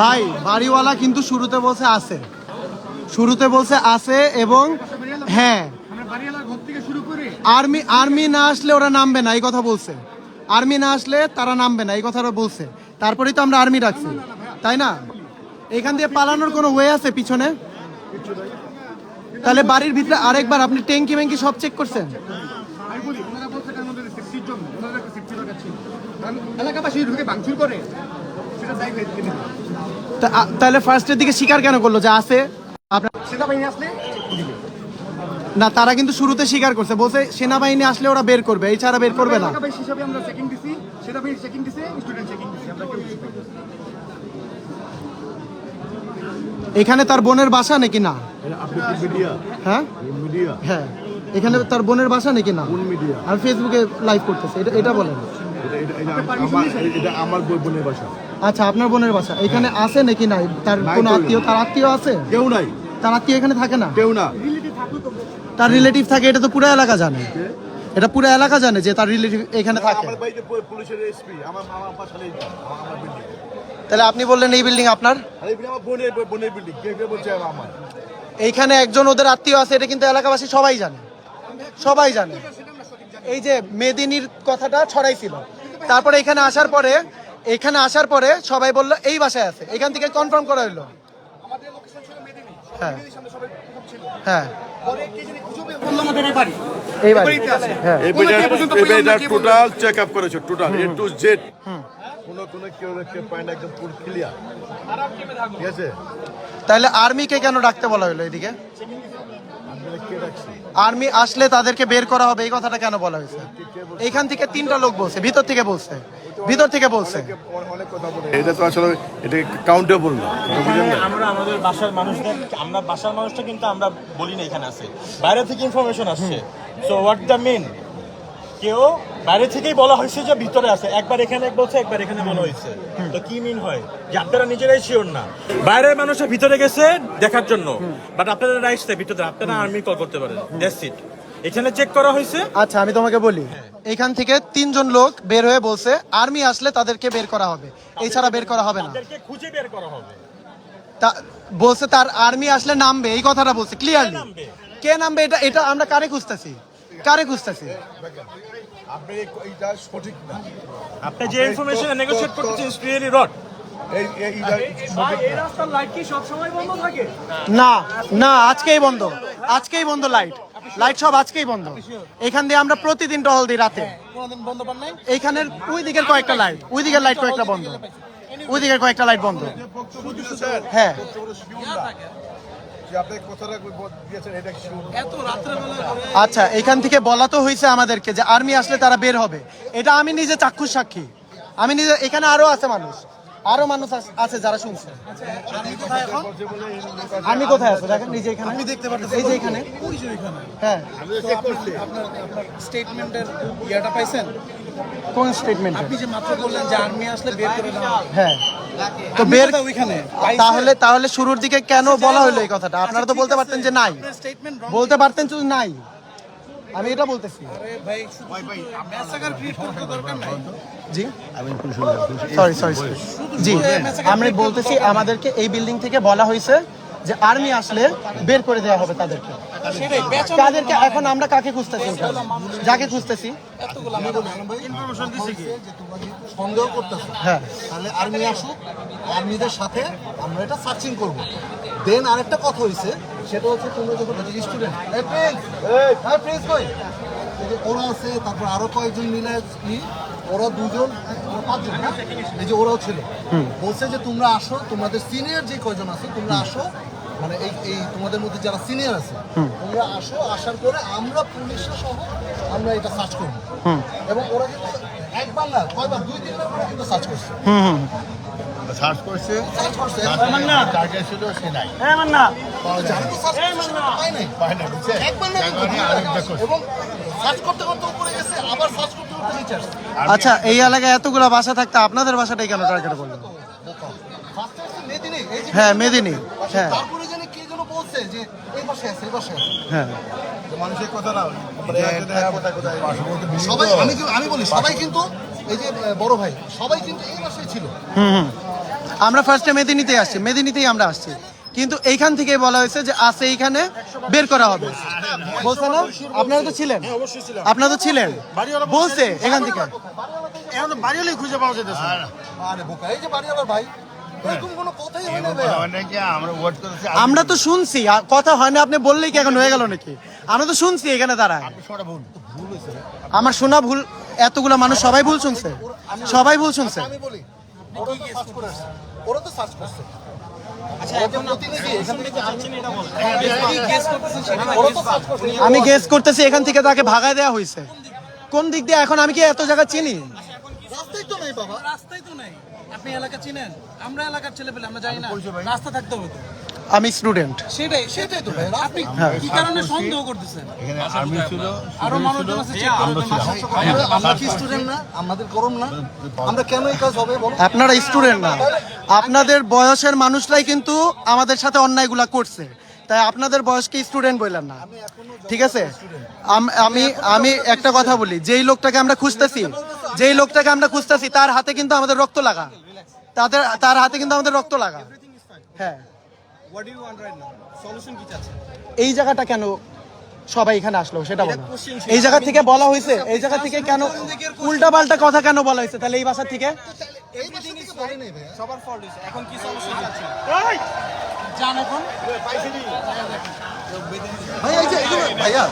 ভাই বাড়িওয়ালা কিন্তু শুরুতে বলছে আছে। শুরুতে বলছে আছে এবং হ্যাঁ। আর্মি আর্মি না আসলে ওরা নামবে না এই কথা বলছে। আর্মি না আসলে তারা নামবে না এই কথাটা বলছে। তারপরেই তো আমরা আর্মি রাখছি তাই না? এখান দিয়ে পালানোর কোনো ওয়ে আছে পিছনে? তাহলে বাড়ির ভিতরে আরেকবার আপনি ট্যাঙ্কি ব্যাঙ্কি সব চেক করছেন? এলাকাবাসী ঢুকে ভাঙচুর করে? তাহলে ফার্স্টের দিকে স্বীকার কেন করল যে আছে? আপনার না তারা কিন্তু শুরুতে স্বীকার করছে। বলছে সেনাবাহিনী আসলে ওরা বের করবে এই ছাড়া বের করবে না। এলাকাবাসী হিসাবে আমরা চেকিং দিছি সেনাবাহিনী চেকিং দিছে স্টুডেন্ট চেকিং দিছি আমরা কেউ কিছু পাইনি। এখানে তার বোনের বাসা নাকি না? আপনি কি মিডিয়া হ্যাঁ? হ্যাঁ। এখানে তার বোনের বাসা নাকি না? আর ফেসবুকে লাইভ করতেছে এটা এটা বলেন। এটা এটা এটা আমার এটা আমার বই বোনের বাসা। আচ্ছা আপনার বোনের বাসা। এখানে আছে নাকি নাই? তার কোনো আত্মীয়? তার আত্মীয় আছে? কেউ নাই। তার আত্মীয় এখানে থাকে না? কেউ না। তার রিলেটিভ থাকে এটা তো পুরো এলাকা জানে। এটা পুরো এলাকা জানে যে তার রিলেটিভ এখানে থাকে। আমার বাড়িতে পুলিশের এসপি আমার বিল্ডিং তাহলে আপনি বললেন এই বিল্ডিং আপনার? আরে এটা আমার বোনের বোনের বিল্ডিং কে কে বলছে আমার এইখানে একজন ওদের আত্মীয় আছে এটা কিন্তু এলাকাবাসী সবাই জানে। সবাই জানে। এই যে মেদিনীর কথাটা ছড়াইছিল। তারপরে এখানে আসার পরে এখানে আসার পরে সবাই বলল এই বাসায় আছে। এখান থেকে কনফার্ম করা হলো। হ্যাঁ। টোটাল চেক আপ করেছে টোটাল এ টু জেড কোনো কোনো কেউ কেউ পায় না একদম পুরো ক্লিয়ার ঠিক আছে? তাহলে আর্মিকে কেন ডাকতে বলা হলো এদিকে? আর্মি আসলে তাদেরকে বের করা হবে এই কথাটা কেন বলা হয়েছে? এইখান থেকে তিনটা লোক বলছে ভিতর থেকে বলছে ভিতর থেকে বলছে। এটা তো আসলে এটা কাউন্টেবল না না? আমরা আমাদের বাসার মানুষদের আমরা বাসার মানুষটা কিন্তু আমরা বলি না এখানে আছে। বাইরে থেকে ইনফরমেশন আসছে। সো হোয়াট দ্য মেন কেউ বাইরে থেকেই বলা হয়েছে যে ভিতরে আছে। একবার এখানে এক বলছে একবার এখানে বলা হয়েছে। তো কি মিন হয়? যে আপনারা নিজেরাই শিওর না। বাইরের মানুষের ভিতরে গেছে দেখার জন্য। বাট আপনারা রাইটস ভিতরে। আপনারা আর্মি কল করতে পারেন। দ্যাটস ইট এখানে চেক করা হয়েছে। আচ্ছা আমি তোমাকে বলি। এখান থেকে তিনজন লোক বের হয়ে বলছে আর্মি আসলে তাদেরকে বের করা হবে। এছাড়া বের করা হবে না। তাদেরকে খুঁজে বের করা হবে। তা বলছে তার আর্মি আসলে নামবে। এই কথাটা বলছে ক্লিয়ারলি? কে নামবে এটা এটা আমরা কারে খুঁজতেছি? কারে খুঁজতেছি আপনি এইটা সঠিক না। আপনি যে ইনফরমেশন নেগোশিয়েট করতেছেন রট সঠিক না। না না আজকেই বন্ধ। আজকেই বন্ধ লাইট লাইট সব আজকেই বন্ধ। এখান দিয়ে আমরা প্রতিদিন টহল দিই রাতে। এইখানের ওই দিকের কয়েকটা লাইট ওই দিকের লাইট কয়েকটা বন্ধ। ওই দিকের কয়েকটা লাইট বন্ধ। হ্যাঁ। আচ্ছা এখান থেকে বলা তো হয়েছে আমাদেরকে যে আর্মি আসলে তারা বের হবে। এটা আমি নিজে চাক্ষুষ সাক্ষী। আমি নিজে এখানে আরও আছে মানুষ। আরও মানুষ আছে যারা শুনছে। আমি কোথায় আছে? দেখেন নিজে এখানে। আমি দেখতে পাচ্ছি। এই যে এখানে। ওই যে ওইখানে হ্যাঁ। তো আপনি আপনার আপনার স্টেটমেন্টের ইয়াটা পাইছেন? কোন স্টেটমেন্ট আপনি যে মাত্র বললেন যে আর্মি আসলে বের করে হ্যাঁ। তো বের ওইখানে। তাহলে তাহলে শুরুর দিকে কেন বলা হলো এই কথাটা? আপনারা তো বলতে পারতেন যে নাই। বলতে পারতেন তো নাই। আমি এটা বলতেছি। আরে ভাই ভাই ভাই ম্যাসাকার ক্রিয়েট করতে দরকার নাই। জি? সরি সরি জি আমি বলতেছি আমাদেরকে এই বিল্ডিং থেকে বলা হয়েছে যে আর্মি আসলে বের করে দেওয়া হবে তাদেরকে। তাদেরকে এখন আমরা কাকে খুঁজতেছি? যাকে খুঁজতেছি? এতগুলো ইনফরমেশন দিছে কি? সন্দেহ করতেছে হ্যাঁ। তাহলে আর্মি আসুক আর্মিদের সাথে আমরা এটা সার্চিং করব। দেন আরেকটা কথা হয়েছে সেটা হচ্ছে তোমরা যখন স্টুডেন্ট হ্যাঁ প্রিন্স ওরা আছে তারপর আরও কয়েকজন মিলে কি? ওরা দুজন পাঁচজন না এই যে ওরাও ছিল। বলছে যে তোমরা আসো তোমাদের সিনিয়র যে কয়জন আছে তোমরা আসো মানে এই এই তোমাদের মধ্যে যারা সিনিয়র আছে তোমরা আসো আসার পরে আমরা পুলিশের সহ আমরা এটা সার্চ করব। এবং ওরা কিন্তু একবার না কয়বার দুই তিনবার করে কিন্তু সার্চ করছে। সার্চ সার্চ টার্গেট ছিল সে নাই। আচ্ছা এই এলাকায় এতগুলো বাসা থাকতে আপনাদের বাসাটাই কেন টার্গেট করল ফার্স্টে হচ্ছে মেদিনী এই যে হ্যাঁ মেদিনী। হ্যাঁ তারপরে জানি কে যেন বলছে যে এই পাশে আছে এই পাশে আছে হ্যাঁ। মানুষের কথা না কোথায় কোথায়? সবাই আমি আমি বলি সবাই কিন্তু এই যে বড় ভাই সবাই কিন্তু এই পাশে ছিল। হুম হুম। আমরা ফার্স্টে মেদিনীতে আসছি মেদিনীতেই আমরা আসছি। কিন্তু এইখান থেকে বলা হয়েছে যে আছে এইখানে বের করা হবে। বলছে না? আপনারা তো ছিলেন। আপনারা তো ছিলেন। বলছে এখান থেকে। এখন খুঁজে পাওয়া যেতেছে আরে বোকা এই যে বাড়ি ভাই হয় আমরা তো শুনছি কথা হয় না আপনি বললেই কি এখন হয়ে গেল নাকি? আমরা তো শুনছি এখানে দাঁড়ায়। আমার শোনা ভুল এতগুলো মানুষ সবাই ভুল শুনছে। সবাই ভুল শুনছে। আমি বলি ওরা তো সার্চ করে আসছে ওরা তো সার্চ করছে। ওরা তো প্রতিনিধি এখান থেকে ওরা তো সার্চ করছে। আমি গেস করতেছি এখান থেকে তাকে ভাগায় দেওয়া হয়েছে। কোন দিক দিয়ে এখন আমি কি এত জায়গা চিনি? রাস্তাই তো নেই বাবা। রাস্তাই তো নাই। আপনি এলাকা চিনেন? আমরা এলাকার ছেলে পেলে আমরা জানি না। রাস্তা থাকতে হবে আমি স্টুডেন্ট। সেটাই সেটাই তো ভাই। আপনি হ্যাঁ। কি কারণে সন্দেহ করতেছেন? এখানে আর্মি ছিল আরও মানুষজন আছে আমরা কি স্টুডেন্ট না? আমাদের করম না? আমরা কেন এই কাজ হবে বলো? আপনারা স্টুডেন্ট না। আপনাদের বয়সের মানুষরাই কিন্তু আমাদের সাথে অন্যায়গুলা করছে। তাই আপনাদের বয়সকে স্টুডেন্ট বললেন না। ঠিক আছে? আমি আমি একটা কথা বলি। যেই লোকটাকে আমরা খুঁজতেছি যেই লোকটাকে আমরা খুঁজতেছি তার হাতে কিন্তু আমাদের রক্ত লাগা। তাদের তার হাতে কিন্তু আমাদের রক্ত লাগা। হ্যাঁ। এই জায়গাটা কেন সবাই এখানে আসলো সেটা বলো। এই জায়গা থেকে বলা হয়েছে এই জায়গা থেকে কেন উল্টা পাল্টা কথা কেন বলা হয়েছে? তাহলে এই বাসা থেকে? ভাইয়া।